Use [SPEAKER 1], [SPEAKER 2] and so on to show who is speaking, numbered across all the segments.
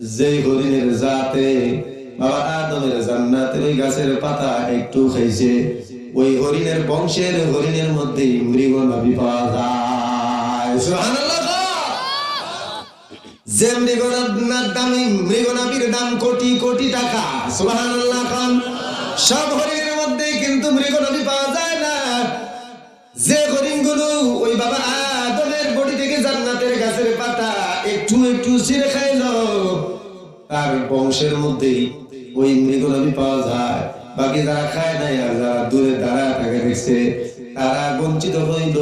[SPEAKER 1] যে হরিণের জাতে আদমের জান্নাতের ওই গাছের পাতা একটু খাইছে ওই হরিণের বংশের হরিণের মধ্যে মৃগ যে মৃগনাবির দাম কোটি কোটি টাকা। সুবহানাল্লাহ খান। সব হরিণের মধ্যে কিন্তু মৃগনবী পাওয়া যায় না। যে হরিণগুলো ওই বাবা একটু একটু ছিঁড়ে খাইলো তার বংশের মধ্যেই ওই মৃগনবী পাওয়া যায়। বাকি যারা খায় নাই আর যারা দূরে দাঁড়ায় থাকে দেখছে, তারা বঞ্চিত হইল।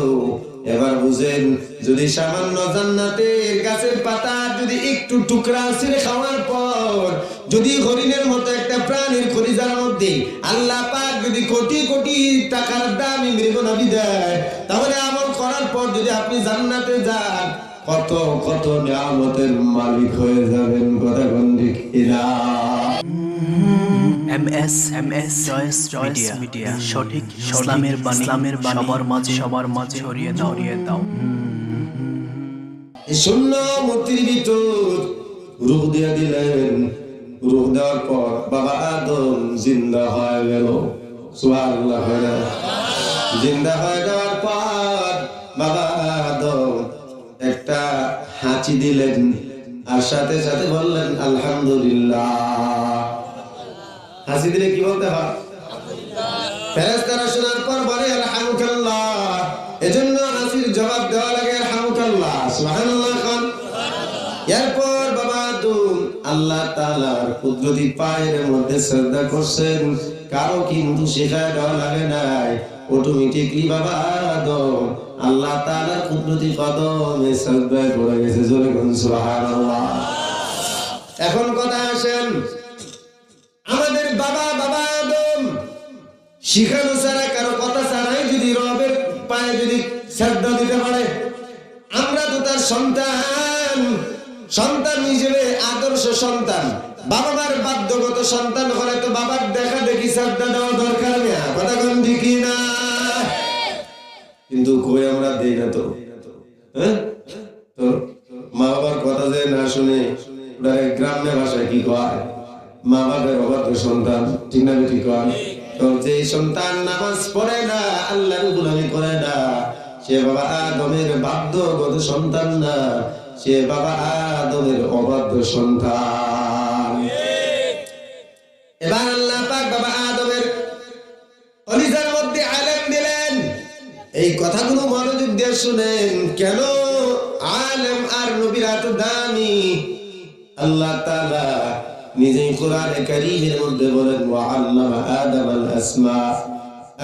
[SPEAKER 1] এবার বুঝেন, যদি সামান্য জান্নাতের গাছের পাতা যদি একটু টুকরা ছিঁড়ে খাওয়ার পর, যদি হরিণের মতো একটা প্রাণীর খরিজার মধ্যে আল্লাহ পাক যদি কোটি কোটি টাকার দামি মৃগনবী দেয়, তাহলে পর যদি আপনি জান্নাতে যান কত কত নিয়ামতের মালিক হয়ে যাবেন কথা কোন কিনা?
[SPEAKER 2] M S M S choice media. Media. সঠিক ইসলামের বাণী ইসলামের বাণী সবার মাঝে সবার মাঝে ছড়িয়ে দাও। ছড়িয়ে দাও।
[SPEAKER 1] এই শূন্য মূর্তির ভিতর রূপ দিয়ে দিলেন। রূপ দেওয়ার পর বাবা আদম জিন্দা হয়ে গেল। সুবহানাল্লাহ জিন্দা হয়ে যাওয়ার পর বাবা একটা হাঁচি দিলেন আর সাথে সাথে বললেন, আলহামদুলিল্লাহ। হাসি দিলে কি বলতে হয়? ফেরেশতারা শোনার পর বলে, আলহামদুলিল্লাহ। এজন্য হাসির জবাব দেওয়া লাগে, আলহামদুলিল্লাহ। সুবহানাল্লাহ খান এরপর বাবা আল্লাহ তাআলার কুদরতি পায়ের মধ্যে শ্রদ্ধা করছেন। কারও কিন্তু শেখায় দেওয়া লাগে নাই। অটোমেটিকলি বাবা আদম আল্লাহ তাআলার কুদরতি কদমে শ্রদ্ধায় পড়ে গেছে জোরে কোন এখন কথা আসেন, আমাদের বাবা বাবা আদম শিখানো ছাড়া কারও কথা ছাড়াই যদি রবের পায়ে যদি শ্রদ্ধা দিতে পারে, আমরা তো তার সন্তান। সন্তান হিসেবে আদর্শ সন্তান। বাবা মার বাধ্যগত সন্তান হলে তো বাবার দেখা দেখি শ্রদ্ধা দেওয়া দরকার কথা কোন ঠিকই না? কিন্তু কই আমরা দেই না তো? হ্যাঁ? মা বাবার কথা যে না শুনে ভাষায় কি কয়? মা বাবার অবাধ্য সন্তান, ঠিক না কয়? যে সন্তান নামাজ পড়ে না, আল্লাহর গুলামি করে না, সে বাবা আদমের বাধ্যগত সন্তান না। সে বাবা আদমের অবাধ্য সন্তান। এবার আল্লাহ পাক বাবা আদমের অলিজার মধ্যে আলেম দিলেন। এই কথাগুলো মনোযোগ দিয়ে শুনেন, কেন আলেম আর নবীর এত দামি? আল্লাহ তাআলা নিজেই কোরআনে কারীমের মধ্যে বলেন, ওয়া আল্লামা আদম আল আসমা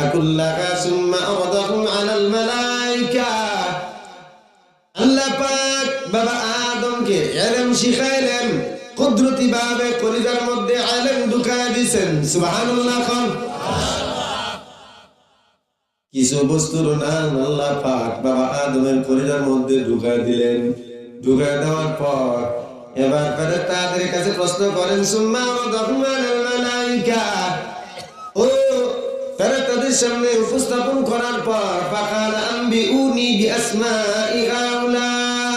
[SPEAKER 1] আকুল্লাহা সুম্মা আরাদাহুম আলাল মালাইকা। আল্লাহ পাক বাবা আদমকে ইলম শিখাইলেন, কুদরতি ভাবে কলিজার মধ্যে ইলম ঢুকায় দিয়েছেন সুবহানাল্লাহ খান। কিছু বস্তুর নাম আল্লাহ পাক বাবা আদমের কলিজার মধ্যে ঢুকায় দিলেন। ঢুকায় দেওয়ার পর এবার করে তাদের কাছে প্রশ্ন করেন সুম্মা রহমানুল মালাইকা। ও তারা তাদের সামনে উপস্থাপন করার পর, ফাকাল আম্বি উনি বি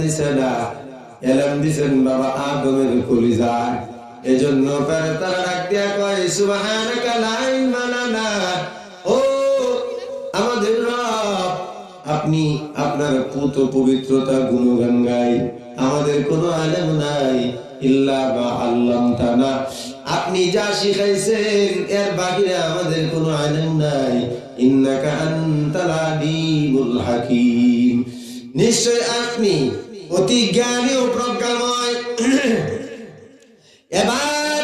[SPEAKER 1] দিছে না দিছেন বাবা আদমের এজন্য আমাদের আপনি আপনার পুত পবিত্রতা গুণগান গাই। আমাদের কোনো আলেম নাই, ইল্লা আল্লামতানা। আপনি যা শিখাইছেন, এর বাহিরে আমাদের কোনো আলেম নাই। ইন্নাকা আনতাল আলিমুল নিশ্চয় আপনি অতি জ্ঞানী ও প্রজ্ঞাময় এবার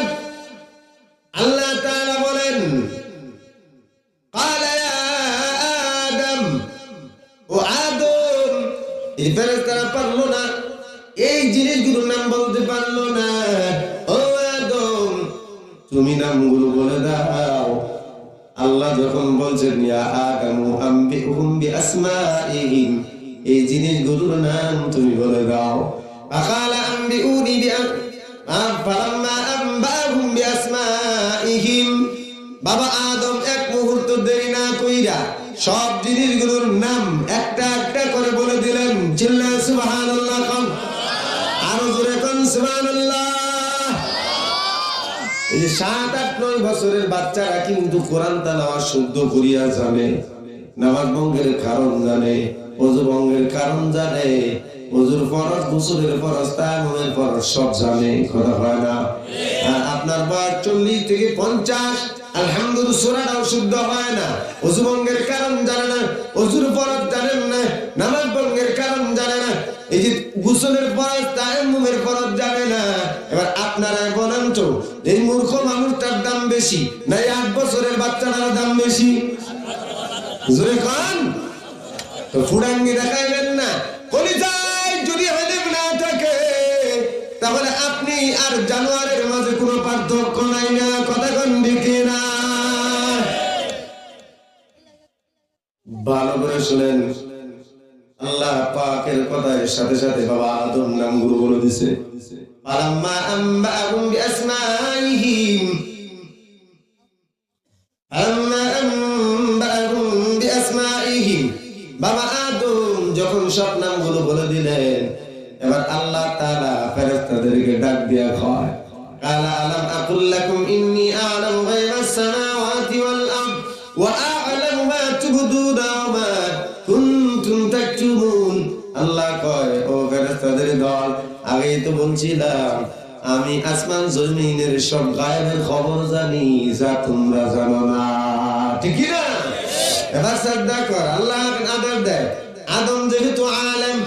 [SPEAKER 1] আল্লাহ তাআলা বলেন قال يا آدم ও আদম এই ফেরেশতারা পারলো না এই জিনিসগুলোর নাম বলতে পারলো না তুমি নামগুলো বলে দাও আল্লাহ যখন বলছেন ইয়া আদামু আম্বিউহুম বিআসমাইহিম এই জিনিসগুলোর নাম তুমি বলে দাও। বাবা আদম এক মুহূর্ত দেরি না কইরা সব জিনিসগুলোর নাম একটা একটা করে বলে দিলেন। চিল্লা সুবহানাল্লাহ আরও জোরে কন এই সাত আট নয় বছরের বাচ্চারা কিন্তু কোরআন তালাওয়া শুদ্ধ করিয়া জানে। নামাজ ভঙ্গের কারণ জানে, অজু ভঙ্গের কারণ জানে, অজুর ফরজ, গোসলের ফরজ তায়ামুমের ফরজ, সব জানে, কথা হয় না। আর আপনার বয়স চল্লিশ থেকে পঞ্চাশ আলহামদুলিল্লাহ না। জানে না না কারণ জানে না, এই যে জানে না। এবার আপনারা এই মূর্খ মানুষটার দাম বেশি, না আট বছরের বাচ্চাটার দাম বেশি? জোরে কন তো থাকে, তাহলে আপনি আর জানোয়ারের মাঝে কোনো পার্থক্য নাই না, কথা কন দেখে না ভালো করে শুনেন, আল্লাহ পাকের কথার সাথে সাথে বাবা আদম নামগুলো বলে দিছে। ফালাম্মা আম্বাহুম বিআসমাইহিম বলছিলাম, আমি আসমান জমিনের সব গায়েবের খবর জানি, যা তোমরা জানো না। ঠিক না এবার শ্রদ্ধা কর, আল্লাহ আদর দেয়। আদম যেহেতু আলেম,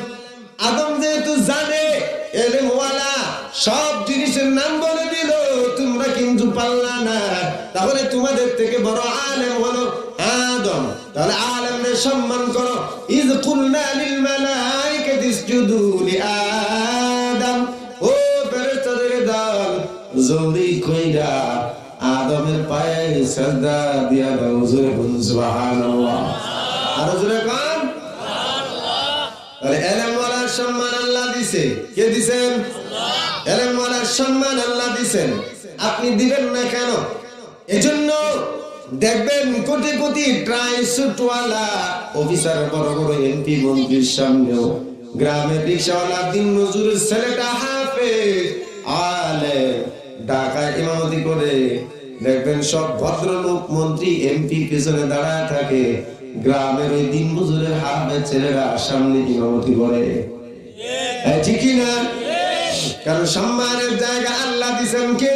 [SPEAKER 1] আদম যেহেতু জানে সব জিনিসের নাম বলে দিল, তোমরা কিন্তু পারলা না। তাহলে তোমাদের থেকে বড় আলেম হলো আদম। তাহলে আলেমদের সম্মান করো। ইজ কুলনা লিল মালাইকাতি ইসজুদু জলদি কইরা আদমের পায়ে সাজদা দিয়া দাও, জোরে বলুন, সুবহানাল্লাহ। আর জোরে কোন। তাহলে এলেম সম্মান আল্লাহ দিছে। কে দিছেন? এলেম ওয়ালার সম্মান আল্লাহ দিছেন। আপনি দিবেন না কেন? এজন্য দেখবেন কোটি কোটি ট্রাই সুটওয়ালা অফিসার, বড় বড় এমপি, মন্ত্রীর সামনেও গ্রামের রিক্সাওয়ালা দিন মজুরের ছেলেটা হাফে আলে ঢাকায় ইমামতি করে দেখবেন সব ভদ্রলোক মন্ত্রী, এমপি পিছনে দাঁড়ায় থাকে। গ্রামের ওই দিন মজুরের হাফের ছেলেরা সামনে ইমামতি করে। না? কারণ সম্মানের জায়গা আল্লাহ কে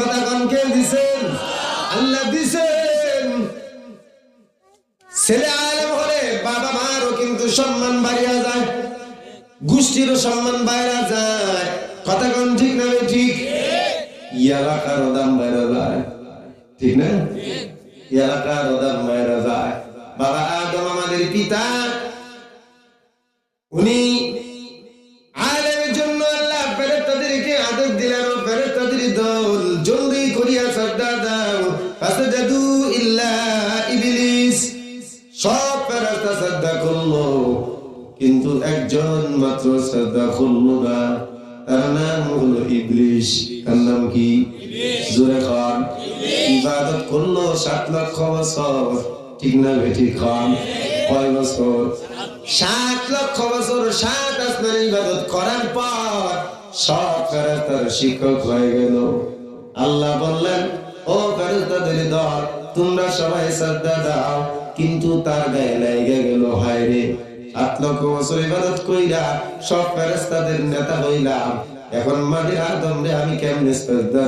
[SPEAKER 1] কথা কন? কে দিছেন? আল্লাহ দিছেন। ছেলে আলেম হলে বাবা মারও কিন্তু সম্মান বাড়িয়া যায়, গোষ্ঠীরও সম্মান বাইরা যায়। কথা কন এলাকারও দাম বাইরা যায়। ঠিক না? এলাকারও দাম বাইরা যায়। বাবা আদম আমাদের পিতা। উনি আলেমের জন্য আল্লাহ ফেরেশতাদেরকে আদেশ দিলেন, ও ফেরেশতাদের দল, জলদি করিয়া শ্রদ্ধা দাও। ফাসাজাদু ইল্লা ইবলিস। সব ফেরেশতা শ্রদ্ধা করল, কিন্তু একজন মাত্র শ্রদ্ধা করল না। তার নাম হলো ইবলিশ। তার নাম কি? জোরে খান ইবাদত করল সাত লক্ষ বছর। ঠিক না বেটি খান? কয় বছর? সাত। লক্ষ বছর সাত আসমান ইবাদত করার পর সব ফেরেস্তার শিক্ষক হয়ে গেল। আল্লাহ বললেন ও ফেরেস্তাদের দল তোমরা সবাই শ্রদ্ধা দাও কিন্তু তার গায়ে লেগে গেল হায় রে। কইরা, সব ফেরেস্তাদের নেতা হইলাম। এখন রে আমি কেমনে শ্রদ্ধা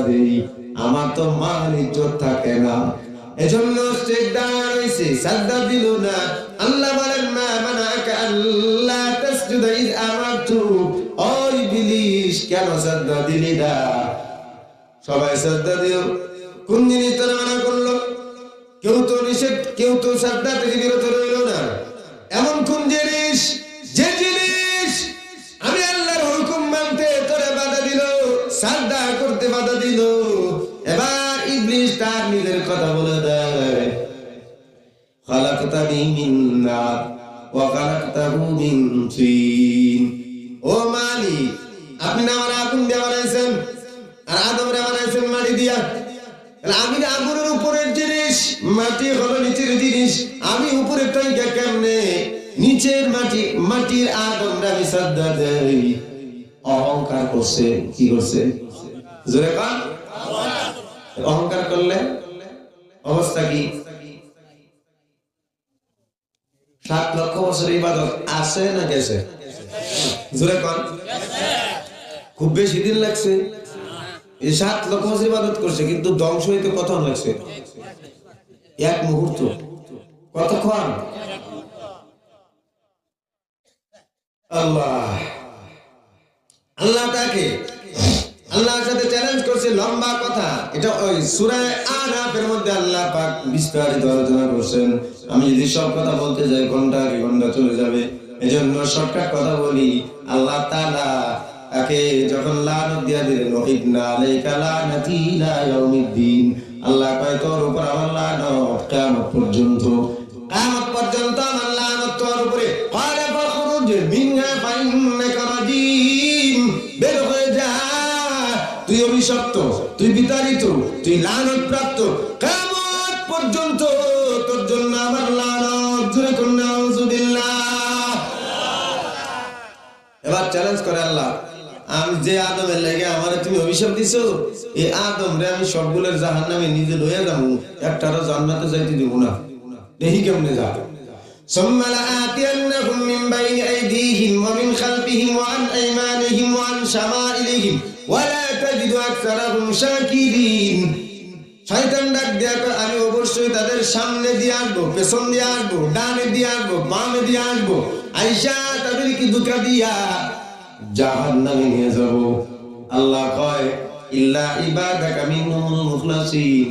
[SPEAKER 1] আমার তো মান ইজ্জত থাকে না। এজন্য দিল না। আল্লাহ বলেন মানাকা আল্লাহ ওই বিলিশ কেন সাজদা দিলি না? সবাই সাজদা দিও। কোন জিনিস তোরা মানা করল? কেউ তো নিষেধ, কেউ তো সাজদা থেকে বিরত রইল সাত লক্ষ বছর ইবাদত আছে না গেছে? জোরে কন। খুব বেশি দিন লাগছে। এই সাত লক্ষ বছর ইবাদত করছে, কিন্তু ধ্বংস হইতে কতক্ষণ লাগছে? এক মুহূর্ত। কতক্ষণ? আল্লাহ। আল্লাহ তাকে আল্লাহর সাথে চ্যালেঞ্জ করছে লম্বা কথা। এটা ওই সূরায়ে আরাফের মধ্যে আল্লাহ পাক বিস্তারিত আলোচনা করছেন। আমি যদি সব কথা বলতে যাই, ঘণ্টা কি ঘণ্টা চলে যাবে। এজন্য শর্টকাট কথা বলি, আল্লাহ তাআলা তাকে যখন লানত দিয়া দিলেন ওহিদনা আলাইকা লানাতি ইলা আল্লাহ কয়, তোর উপর আমার লানত কিয়ামত পর্যন্ত কিয়ামত পর্যন্ত আমার অভিশপ্ত তুই বিতাড়িত তুই লানত প্রাপ্ত কিয়ামত পর্যন্ত তোর জন্য আমার লানত জোরে কোন নাউজুবিল্লাহ এবার চ্যালেঞ্জ করে আল্লাহ আমি যে আদমের লেগে আমার তুমি অভিশাপ দিছো এই আদম রে আমি সবগুলোর জাহান নামে নিজে লইয়া যাবো একটারও জান্নাতে যাইতে দিব না দেখি কেমনে যা ثم لآتينهم من بين أيديهم ومن خلفهم وعن أيمانهم وعن شمائلهم আমি অবশ্যই তাদের সামনে দিয়ে আসব, পেছন দিয়ে আসব, ডানে দিয়ে আসব, বামে দিয়ে আসব। আইসা তাদেরকে দুটা দিয়া জাহান্নামে নিয়ে যাব। আল্লাহ কয়, ইল্লা ইবাদাকা মিনহুল মুখলাসিন।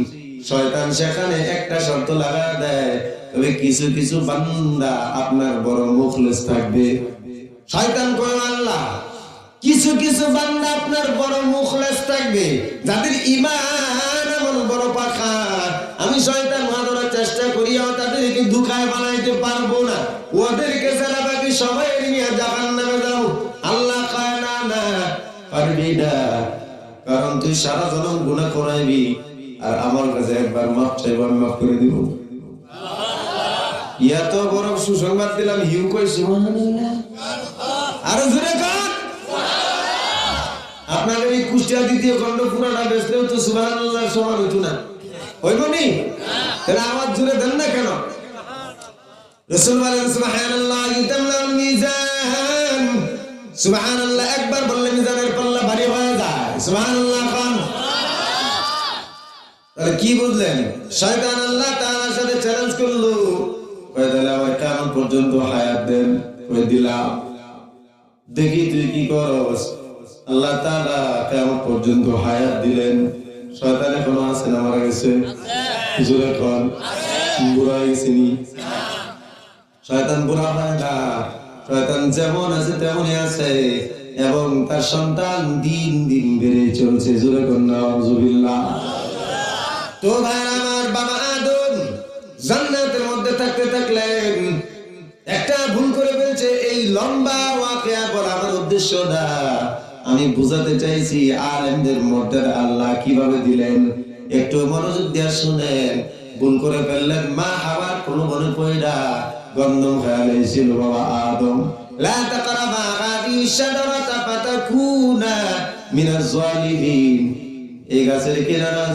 [SPEAKER 1] শয়তান সেখানে একটা শর্ত লাগা দেয়, তবে কিছু কিছু বান্দা আপনার বড় মুখলেস থাকবে। শয়তান কয়, আল্লাহ কিছু কিছু বান্দা আপনার বড় মুখলেস থাকবে। যাদের ইমান এমন বড় পাখা, আমি শয়তান মাদরার চেষ্টা করিয়াও তাদেরকে দুখায় বানাইতে পারব না। ওদেরকে ছাড়া বাকি সবাই নিয়ে জাহান নামে যাও আল্লাহ কয়, না না, পারবি না। কারণ তুই সারা জনম গুণা করাইবি, আর আমার কাছে একবার মাফ চাইব, আমি মাফ করে দিব। এত বড় সুসংবাদ দিলাম, হিউ কই সুবহানাল্লাহ। আরও জোরে আপনাদের এই কুষ্টিয়া দ্বিতীয় তো সমান হইতো না। হইব নি? তাহলে আওয়াজ জোরে দেন না কেন? কি বুঝলেন? শয়তান আল্লাহ তাআলার সাথে চ্যালেঞ্জ করল। কেমন পর্যন্ত হায়াত দেন। দিলাম। দেখি তুই কি করস। আল্লাহ তাআলা কেমন পর্যন্ত হায়াত দিলেন। শয়তান এখনও আছে না, মারা গেছে? জোরে কন? বুড়া গেছিনি শয়তান বুড়া হয় না। শয়তান যেমন আছে, তেমনই আছে। এবং তার সন্তান দিন দিন বেড়ে চলছে। জোরে কন্যা আউযুবিল্লাহ তো ভাই আমার বাবা আদম জান্নাতের মধ্যে থাকতে থাকলেন। একটা ভুল করে ফেলছে, এই লম্বা ওয়াকিয়া পর আমার উদ্দেশ্য না। আমি বুঝাতে চাইছি আর আলেমদের মর্যাদা আল্লাহ কীভাবে দিলেন? একটু মনোযোগ দিয়ে শুনেন। ভুল করে ফেললেন মা হাওয়ার কোন মনে পয়ডা গন্ধম খেয়ালে ছিল বাবা আদম। লা তাকরাবা এই গাছের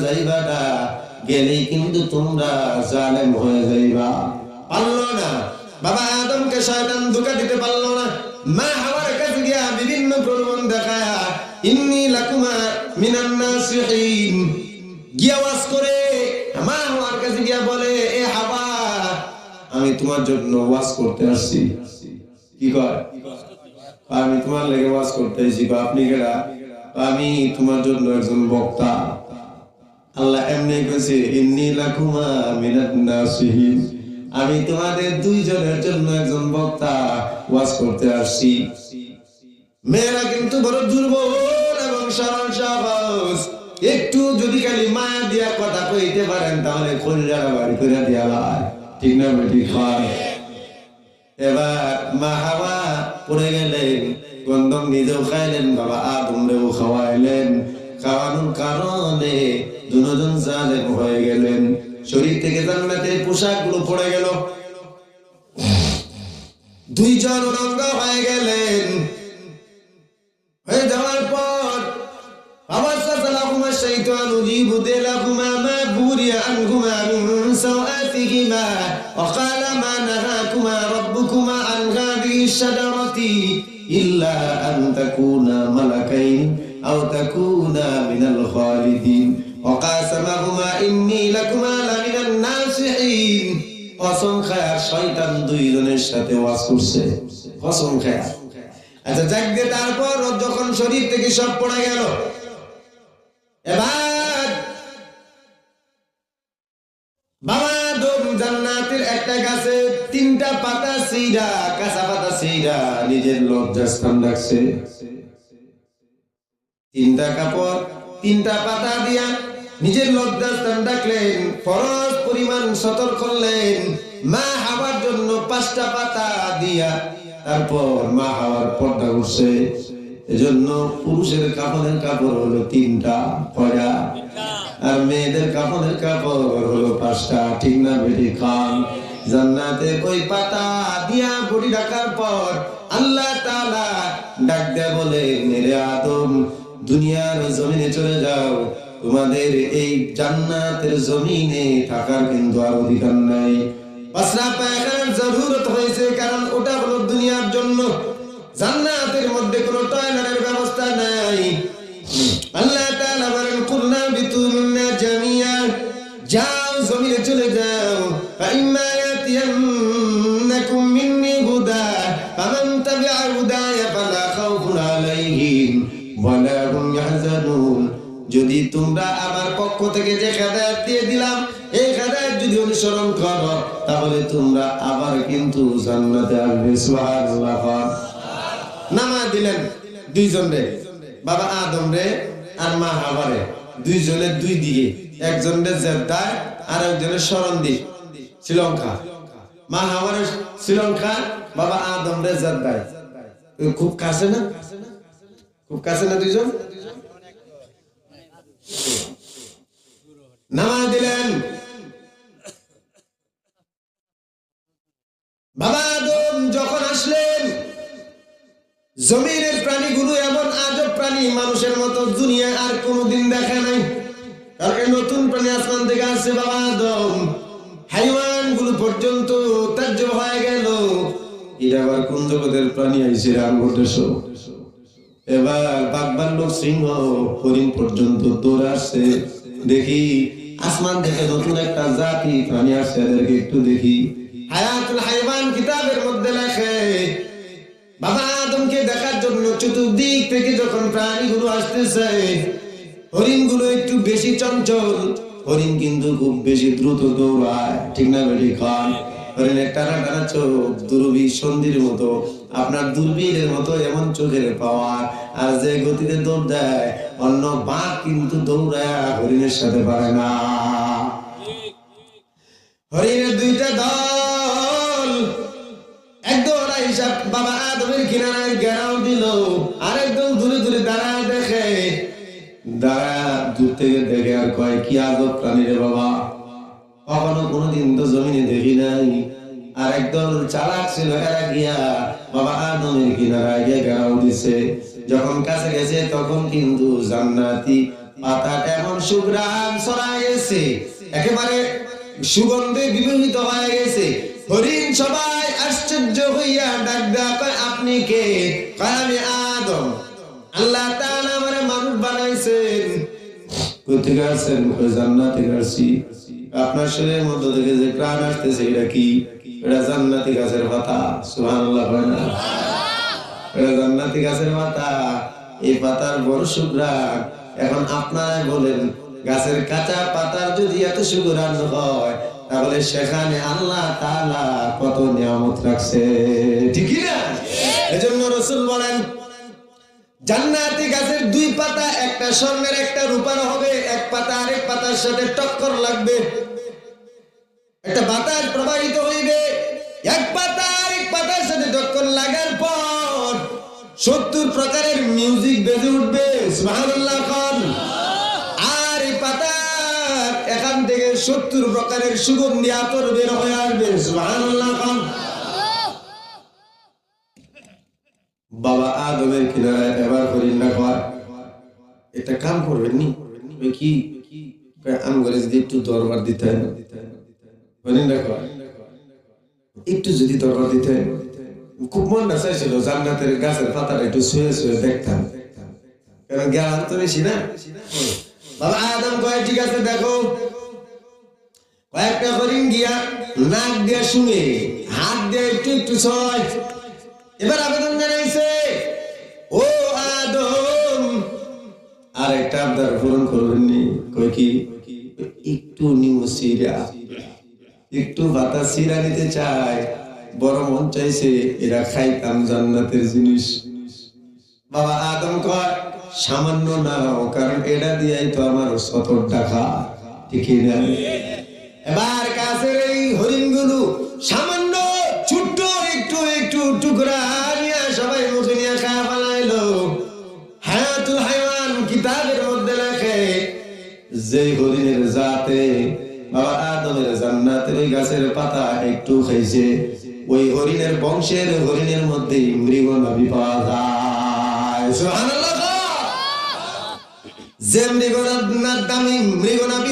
[SPEAKER 1] যাইবা না, গেলেই কিন্তু যাইবা। পারল না। বাবা দিতে পারল না। মা বিভিন্ন প্রলোভন দেখায়া ইন্নি লাকুমা নাসিহিন গিয়া ওয়াজ করে হাওয়ার কাছে গিয়া বলে, এ হাওয়া আমি তোমার জন্য ওয়াজ করতে আসছি। কি আমি তোমার লেগে ওয়াজ করতে এসেছি বা আপনি কেডা আমি তোমার জন্য একজন বক্তা। আল্লাহ এমনি কইছে, ইন্নি লাকুমা মিনাত আমি তোমাদের দুইজনের জন্য একজন বক্তা ওয়াজ করতে আসছি। মেয়েরা কিন্তু বড় দুর্বল এবং সরল একটু যদি খালি মায়া দিয়া কথা কইতে পারেন, তাহলে কলিজারা বাড়ি করে দিয়া ঠিক না বেটি? এবার মা হাওয়া পড়ে গেলেন, গন্ধম নিজেও খাইলেন, বাবা আদমরেও খাওয়াইলেন। খাওয়ানোর কারণে দুজন জালেম হয়ে গেলেন। শরীর থেকে জান্নাতের পোশাকগুলো পড়ে গেল। দুইজন রঙ্গ হয়ে গেলেন। হয়ে যাওয়ার পর فوسوس لهما الشيطان ليبدي لهما ما بوري عنهما من سوآتهما وقال ما نهاكما ربكما عن هذه الشجرة إلا أن تكونا ملكين أو تكونا من الخالدين وقاسمهما إني لكما لمن الناصحين কসম খায়ার শয়তান দুইজনের সাথে ওয়াজ করছে কসম খায়ার আচ্ছা যাক তারপর ওর যখন শরীর থেকে সব পড়ে গেল তিনটা কাপড়, তিনটা পাতা দিয়া নিজের লজ্জাস্থান রাখলেন, ফরজ পরিমাণ সতর্ক করলেন। মা হাওয়ার জন্য পাঁচটা পাতা দিয়া, তারপর মা হাওয়ার পর্দা উঠছে। এজন্য পুরুষের কাপড়ের কাপড় হলো তিনটা পয়রা আর মেয়েদের কাপড়ের কাপড় হলো পাঁচটা, ঠিক না বেটি? খান জান্নাতে ওই পাতা দিয়া রাখার পর আল্লাহ তাআলা ডাক দেয়া বলে, মেরে আদম, দুনিয়ার জমিনে চলে যাও। তোমাদের এই জান্নাতের জমিনে থাকার কিন্তু আর অধিকার নাই। পায়খানার জরুরত হয়েছে, কারণ ওটা হলো দুনিয়ার জন্য। জান্নাতের মধ্যে কোনো টয়লেটের ব্যবস্থা নাই। আল্লাহ তাআলা বলেন, কুলনা বিতুমিন্না জামিয়া। যাও, জমিনে চলে যাও। ফাইম্মা ইয়াতিয়ান্নাকুম মিন্নি হুদা, ফামান তাবিআ হুদায়া ফালা খাউফুন আলাইহিম ওয়ালা হুম ইয়াহজানুন। যদি তোমরা আমার পক্ষ থেকে যে হেদায়েত দিয়ে দিলাম, এই হেদায়েত যদি অনুসরণ করো, তাহলে তোমরা আবার কিন্তু জান্নাতে আসবে। সুবহানাল্লাহ। দিলেন দুইজন রে বাবা আদম রে আর মা হাওয়ারে। দুইজনের দুই দিকে, একজনের জেদ্দায় আর একজনের সরন্দ্বীপ শ্রীলঙ্কা। মা হাওয়ারের শ্রীলঙ্কা, বাবা আদম রে জেদ্দায় খুব কাছে না? খুব কাছে না দুইজন? নামা দিলেন। বাবা জমিনের প্রাণীগুলো এমন আজব প্রাণী মানুষের মতো দুনিয়ায় আর কোনোদিন দেখা নাই। আর নতুন প্রাণী আসমান থেকে আসছে বাবা আদম। হাইওয়ানগুলো পর্যন্ত তাজ্য হয়ে গেল। এটা আবার কোন জগতের প্রাণী এবার বাগবার লোক সিংহ হরিণ পর্যন্ত আসছে। দেখি আসমান থেকে নতুন একটা জাতি প্রাণী আসছে। এদেরকে একটু দেখি। হায়াতুল হাইওয়ান কিতাবের মধ্যে লেখে বাবা আদমকে দেখার জন্য চতুর্দিক থেকে যখন প্রাণীগুলো আসতেছে, হরিণগুলো একটু বেশি চঞ্চল। হরিণ কিন্তু খুব বেশি দ্রুত দৌড়ায়, ঠিক না বেটি? খান হরিণের দৌড় দেয়, অন্য কিন্তু দৌড়ায় হরিণের সাথে পারে না। হরিণের দুইটা দল হিসাব বাবা আদমের কিনারায় গেরাও দিল। দূরে দূরে দেখে। দাঁড়া দূর থেকে দেখে আর কয়, কি আদব প্রাণী রে বাবা। কখনো কোনোদিন তো জমিনে দেখি নাই। আর একদল চালাক ছিল, এরা গিয়া বাবা আদমের কিনারায় গিয়ে গেরাও দিছে। যখন কাছে গেছে, তখন কিন্তু জান্নাতি পাতা এমন সুগ্রাম ছড়ায় গেছে। একেবারে সুগন্ধে বিমোহিত হয়ে গেছে। হরিণ সবাই আশ্চর্য হইয়া ডাক আপনি কে? আমি আদম। আল্লাহ তাআলা আমারে মানুষ বানাইছেন। কোথেকে আসছেন? কয় জান্নাত থেকে আসছি। আপনার শরীরের মধ্য থেকে যে প্রাণ আসতেছে এটা কি? এটা জান্নাতি গাছের পাতা। সুবহানাল্লাহ কয় না? এটা জান্নাতি গাছের পাতা। এই পাতার বড় সুগ্রাণ এখন আপনারা বলেন গাছের কাঁচা পাতার যদি এত সুগ্রাণ হয় তাহলে সেখানে আল্লাহ তাআলা কত নিয়ামত রাখছে। ঠিক না এজন্য রসুল বলেন জান্নাতি গাছের দুই পাতা একটা স্বর্ণের একটা রূপার হবে একটা পাতা আরেক পাতার সাথে টক্কর লাগবে। একটা বাতাস প্রবাহিত হইবে এক পাতা আরেক পাতার সাথে টক্কর লাগার পর সত্তর প্রকারের মিউজিক বেজে উঠবে সুবহানাল্লাহ আর এই পাতা এখান থেকে সত্তর প্রকারের সুগন্ধি আতর বের হয়ে আসবে। বাবা আদমের কিনারায় এবার করিন না খাওয়ার? কাম করবেন কি? আম করে যদি একটু দরবার দিতে না একটু যদি দরবার দিতে খুব জান্নাতের গাছের পাতাটা একটু শুয়ে শুয়ে দেখতাম। কারণ জ্ঞান তো বেশি না? বাবা আদম কয়, ঠিক আছে, দেখো। কয়েকটা হরিণ গিয়া নাক দিয়া শুনে, হাত দিয়ে একটু একটু ছয়। এবার আবেদন জানাইছে, ও আদম! আর একটা আবদার পূরণ করবেন নি কই কি? একটু নিমু সিরা, একটু বাতাস সিরা নিতে চায়। বড় মন চাইছে এরা খাইতাম জান্নাতের জিনিস। বাবা আদম কয়, সামান্য নাও কারণ এটা দিয়াই তো আমার সতর টাকা। ঠিকই না? এবার কাছের এই হরিণগুলো সামান্য ছোট্ট একটু একটু টুকরা যে হরিণের জাতে বাবা আদমের জান্নাতের ওই গাছের পাতা একটু খাইছে ওই হরিণের বংশের হরিণের মধ্যে মৃগ নবী পাওয়া যায়। মৃগনাথ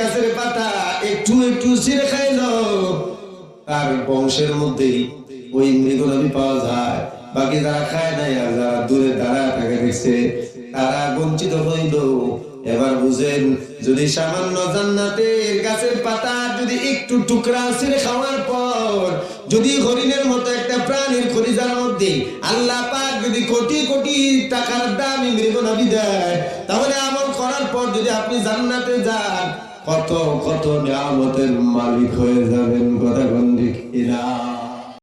[SPEAKER 1] গাছের পাতা একটু একটু ছিঁড়ে খাইলো, তার বংশের মধ্যেই ওই মৃগনবী পাওয়া যায়। বাকি যারা খায় নাই আর যারা দূরে দাঁড়া থাকে দেখছে, তারা বঞ্চিত হইল। এবার বুঝেন, যদি সামান্য জান্নাতের গাছের পাতা যদি একটু টুকরা ছিঁড়ে খাওয়ার পর, যদি হরিণের মতো একটা প্রাণীর খরিজার মধ্যে আল্লাহ পাক যদি কোটি কোটি টাকার দামি মৃগনবী দেয়, তাহলে আমল করার পর যদি আপনি জান্নাতে যান, কত কত নিয়ামতের মালিক হয়ে যাবেন, কথা ঠিক কিনা?